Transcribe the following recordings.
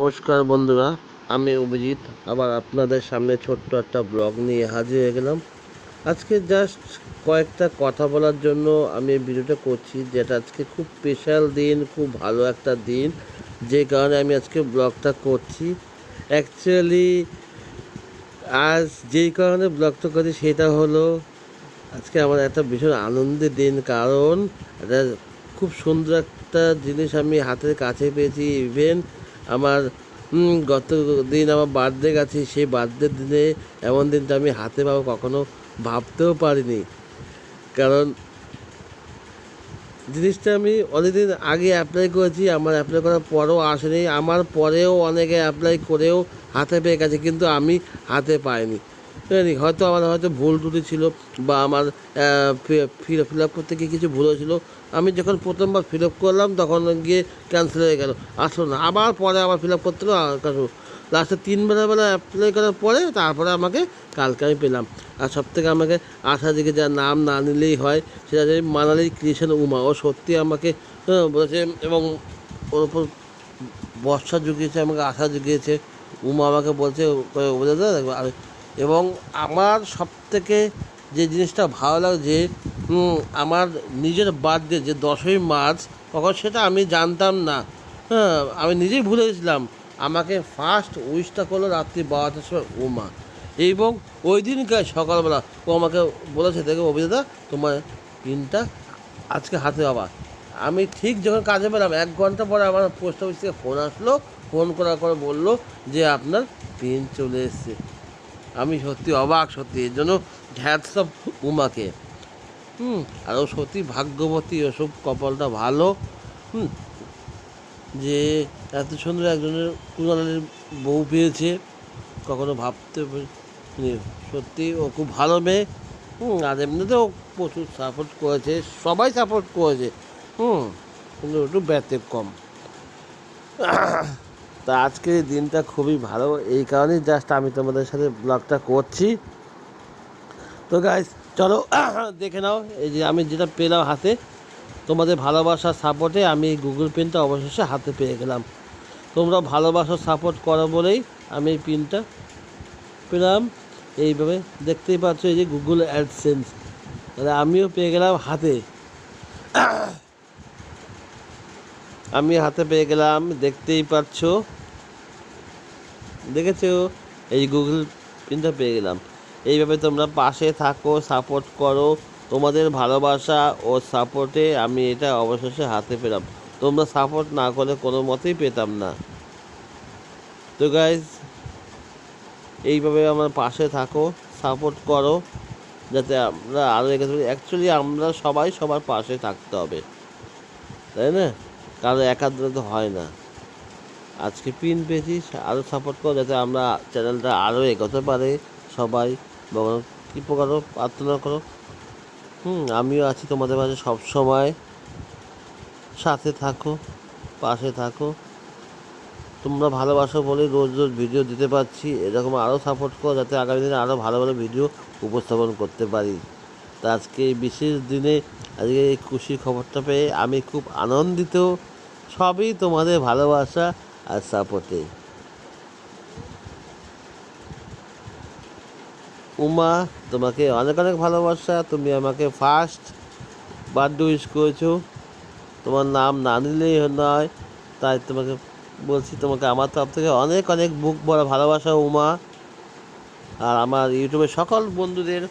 নমস্কার বন্ধুরা, আমি অভিজিৎ। আবার আপনাদের সামনে ছোট্ট একটা ব্লগ নিয়ে হাজির হয়ে গেলাম। আজকে জাস্ট কয়েকটা কথা বলার জন্য আমি ভিডিওটা করছি, যেটা আজকে খুব স্পেশাল দিন, খুব ভালো একটা দিন। যে কারণে আমি আজকে ব্লগটা করছি। অ্যাকচুয়ালি আজ যেই কারণে ব্লগটা করছি সেটা হলো, আজকে আমার একটা ভীষণ আনন্দের দিন। কারণ, একটা খুব সুন্দর একটা জিনিস আমি হাতের কাছে পেয়েছি ইভেন আমার গত দিন আমার বার্থডে গেছে, সেই বার্থডে দিনে এমন দিনটা আমি হাতে পাবো কখনো ভাবতেও পারিনি। কারণ জিনিসটা আমি অনেকদিন আগে অ্যাপ্লাই করেছি, আমার অ্যাপ্লাই করার পরেও আসেনি, আমার পরেও অনেকে অ্যাপ্লাই করেও হাতে পেয়ে গেছে, কিন্তু আমি হাতে পাইনি। হয়তো আমার, হয়তো ভুল ত্রুটি ছিল বা আমার ফিল আপ করতে গিয়ে কিছু ভুল হয়েছিল আমি যখন প্রথমবার ফিল আপ করলাম তখন গিয়ে ক্যান্সেল হয়ে গেল। আসলো না। আবার পরে আবার ফিল আপ করতে হলো লাস্টে তিনবেলা বেলা অ্যাপ্লাই করার পরে তারপরে আমাকে কালকে আমি পেলাম। আর সব থেকে আমাকে আশা দিকে যার নাম না নিলেই হয় সেটা যে মানালি কৃষ্ণ উমা। ও সত্যি আমাকে হ্যাঁ, বলেছে এবং ওর উপর বর্ষা জুগিয়েছে আমাকে আশা জুগিয়েছে। উমা আমাকে বলছে বলে দাদা এবং আমার সব থেকে যে জিনিসটা ভালো লাগছে আমার নিজের বার্থডে, যে দশই মার্চ, তখন সেটা আমি জানতাম না। হ্যাঁ আমি নিজেই ভুলে গেছিলাম। আমাকে ফার্স্ট উইশটা করল রাত্রি বারোটার সময় উমা এবং ওই দিনকার সকালবেলা ও আমাকে বলেছে, দেখো অভিনেতা, তোমার পিনটা আজকে হাতে বাবা আমি ঠিক যখন কাজে পেলাম, এক ঘণ্টা পরে আমার পোস্ট অফিস থেকে ফোন আসলো ফোন করার পরে বলল যে, আপনার পিন চলে এসছে। আমি সত্যি অবাক, সত্যি। এর জন্য হ্যাটস অফ উমাকে। হুম, আর ও সত্যি ভাগ্যবতী ওসব কপালটা ভালো। হুম, যে এত সুন্দর একজনের কুণালের বউ পেয়েছে, কখনো ভাবতে সত্যি ও খুব ভালো মেয়ে। হুম, আর এমনিতেও প্রচুর সাপোর্ট করেছে, সবাই সাপোর্ট করেছে। হুম, কিন্তু একটু ব্যতিক্রম তা আজকের দিনটা খুবই ভালো, এই কারণেই জাস্ট আমি তোমাদের সাথে ব্লগটা করছি। তো গাইস চলো, দেখে নাও, এই যে আমি যেটা পেলাম হাতে, তোমাদের ভালোবাসার সাপোর্টে আমি গুগল পেনটা অবশেষে হাতে পেয়ে গেলাম। তোমরা ভালোবাসার সাপোর্ট করো বলেই আমি এই পিনটা পেলাম। এইভাবে দেখতেই পাচ্ছ এই যে গুগল অ্যাডসেন্স তাহলে আমিও পেয়ে গেলাম হাতে। আমি হাতে পেয়ে গেলাম, দেখতেই পাচ্ছ। দেখেছ? এই গুগল পিনটা পেয়ে গেলাম। এইভাবে তোমরা পাশে থাকো সাপোর্ট করো। তোমাদের ভালোবাসা ও সাপোর্টে আমি এটা অবশেষে হাতে পেলাম। তোমরা সাপোর্ট না করলে কোনো মতেই পেতাম না। তো গাইজ এইভাবে আমার পাশে থাকো সাপোর্ট করো, যাতে আমরা আরও এগোতে পারি অ্যাকচুয়ালি আমরা সবাই সবার পাশে থাকতে হবে। তাই না? কারও একাত্রে তো হয় না। আজকে পিন পেয়েছি আরও সাপোর্ট করো, যাতে আমরা চ্যানেলটা আরও এগোতে পারে সবাই। ভগবান কৃপা করো প্রার্থনা করো। হুম, আমিও আছি তোমাদের মাঝে সব সময়। সাথে থাকো, পাশে থাকো। তোমরা ভালোবাসো বলে রোজ রোজ ভিডিও দিতে পারছি। এরকম আরও সাপোর্ট করো যাতে আগামী দিনে আরও ভালো ভালো ভিডিও উপস্থাপন করতে পারি। তা আজকে এই বিশেষ দিনে, আজকে এই খুশির খবরটা পেয়ে আমি খুব আনন্দিত। সবই তোমাদের ভালোবাসা আর সাপোর্টে উমা, তোমাকে অনেক অনেক ভালোবাসা, তুমি আমাকে ফার্স্ট বার্থডে উইশ করেছ। তোমার নাম না নিলেই নয়, তাই তোমাকে বলছি, তোমাকে আমার তরফ থেকে অনেক অনেক বুক ভরা ভালোবাসা উমা। আর আমার ইউটিউবের সকল বন্ধুদের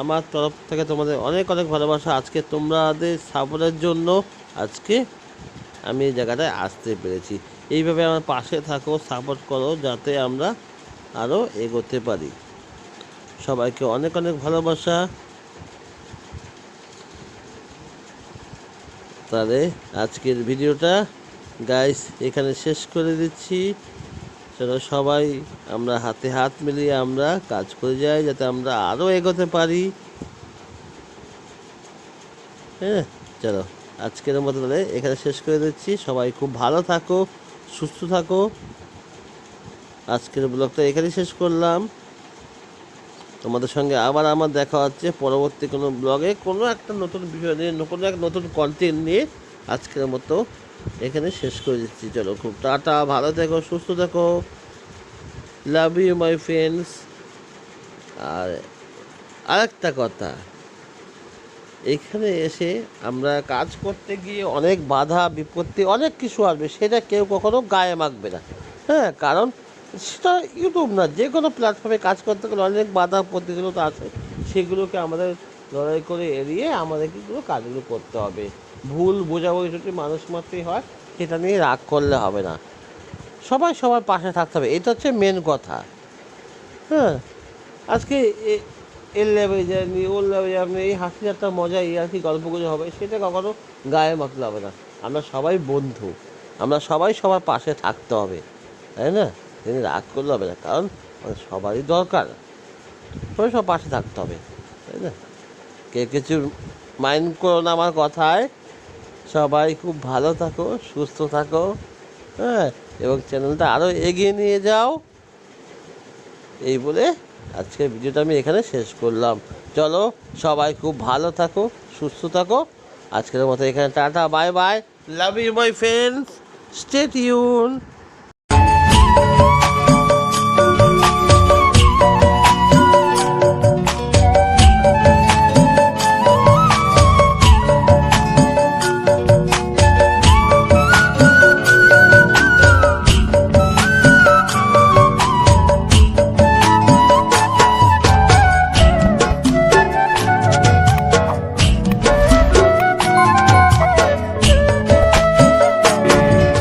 আমার তরফ থেকে তোমাদের অনেক অনেক ভালোবাসা। আজকে তোমাদের সাপোর্টের জন্য আজকে আমি এই জায়গাটায় আসতে পেরেছি। এইভাবে আমার পাশে থাকো সাপোর্ট করো, যাতে আমরা আরও এগোতে পারি। সবাইকে অনেক অনেক ভালোবাসা। তাহলে আজকের ভিডিওটা গাইস এখানে শেষ করে দিচ্ছি। চলো সবাই আমরা হাতে হাত মিলিয়ে আমরা কাজ করে যাই, যাতে আমরা আরও এগোতে পারি। হ্যাঁ চলো, আজকের মতো তাহলে এখানে শেষ করে দিচ্ছি। সবাই খুব ভালো থাকো, সুস্থ থাকো। আজকের ব্লগটা এখানেই শেষ করলাম। তোমাদের সঙ্গে আবার আমার দেখা হচ্ছে পরবর্তী কোনো ব্লগে কোনো একটা নতুন বিষয় নিয়ে, কোনো এক নতুন কন্টেন্ট নিয়ে আজকের মতো এখানে শেষ করে দিচ্ছি। চলো খুব টাটা, ভালো থেকো, সুস্থ থেকো। লাভ ইউ মাই ফ্রেন্ডস আর আরেকটা কথা, এখানে এসে আমরা কাজ করতে গিয়ে অনেক বাধা, বিপত্তি, অনেক কিছু আসবে, সেটা কেউ কখনো গায়ে মাখবে না। হ্যাঁ কারণ সেটা ইউটিউব না, যে কোনো প্ল্যাটফর্মে কাজ করতে গেলে অনেক বাধা প্রতিকূলতা আছে। সেগুলোকে আমাদের লড়াই করে এড়িয়ে আমাদের কিন্তু কাজগুলো করতে হবে। ভুল, বোঝাবুঝি যদি মানুষ মাত্রই হয়, সেটা নিয়ে রাগ করলে হবে না। সবাই সবার পাশে থাকতে হবে, এটা হচ্ছে মেন কথা। হ্যাঁ আজকে এর লেভেলে যায়নি, ওর লেভেলে আপনি এই হাসি একটা মজা, এই আর কি গল্পগুলো হবে, সেটা কখনো গায়ে মাখলে হবে না। আমরা সবাই বন্ধু, আমরা সবাই সবার পাশে থাকতে হবে, তাই না? তিনি রাগ করলে হবে না, কারণ আমাদের সবারই দরকার। সবাই সব পাশে থাকতে হবে, তাই না? কে কিছু মাইন্ড করো না আমার কথায়। সবাই খুব ভালো থাকো, সুস্থ থাকো হ্যাঁ? এবং চ্যানেলটা আরও এগিয়ে নিয়ে যাও। এই বলে আজকের ভিডিওটা আমি এখানে শেষ করলাম। চলো সবাই খুব ভালো থাকো, সুস্থ থাকো। আজকের মতো এখানে tata, bye bye. Love you my friends stay tune